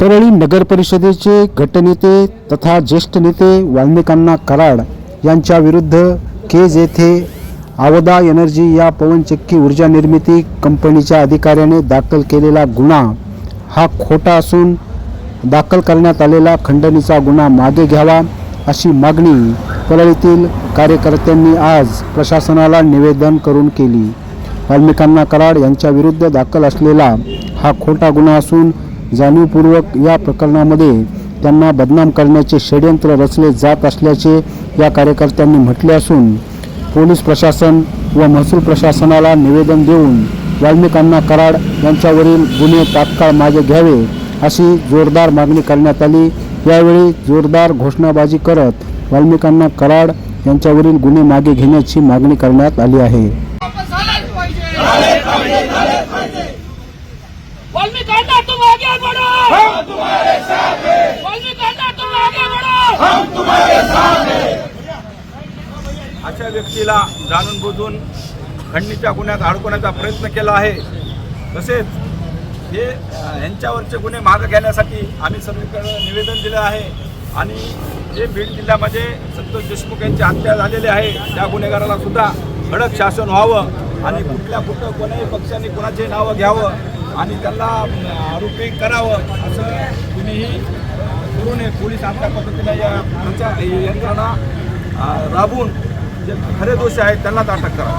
परळी नगर परिषदेचे गटनेते तथा ज्येष्ठ नेते वाल्मिकांना कराड यांच्या विरुद्ध केज येथे आवदा एनर्जी या पवनचक्की ऊर्जा निर्मिती कंपनीच्या अधिकाऱ्याने दाखल केलेला गुन्हा हा खोटा असून दाखल करण्यात आलेला खंडणीचा गुन्हा मागे घ्यावा अशी मागणी परळीतील कार्यकर्त्यांनी आज प्रशासनाला निवेदन करून केली. वाल्मिकांना कराड यांच्याविरुद्ध दाखल असलेला हा खोटा गुन्हा असून जाणीवपूर्वक या प्रकरणामध्ये त्यांना बदनाम करण्याचे षडयंत्र रचले जात असल्याचे या कार्यकर्त्यांनी म्हटले असून पोलीस प्रशासन व महसूल प्रशासनाला निवेदन देऊन वाल्मिकांना कराड यांच्यावरील गुन्हे तात्काळ मागे घ्यावे अशी जोरदार मागणी करण्यात आली. यावेळी जोरदार घोषणाबाजी करत वाल्मिकांना कराड यांच्यावरील गुन्हे मागे घेण्याची मागणी करण्यात आली आहे. तुम आगे बढ़ो। हम तुम्हारे साथ हैं। वाल्मीकांना तुम आगे बढ़ो। हम अशा व्यक्तीला जाणून बुजून खंडणीच्या गुन्ह्यात अडकवण्याचा प्रयत्न केला आहे. तसेच हे यांच्यावरचे गुन्हे मागे घेण्यासाठी आम्ही सर्वीकडे निवेदन दिलं आहे. आणि जे बीड जिल्ह्यामध्ये संतोष देशमुख यांची हत्या झालेली आहे त्या गुन्हेगाराला सुद्धा कडक शासन व्हावं आणि कुठल्या कुठं कोणाही पक्षाने कोणाचे नावं घ्यावं आणि त्यांना आरोपी करावं असं कुणीही करू नये पोलीस आपल्या पद्धतीने या प्रचार यंत्रणा राबून राबवून जे खरे दोषी आहेत त्यांनाच अटक करा.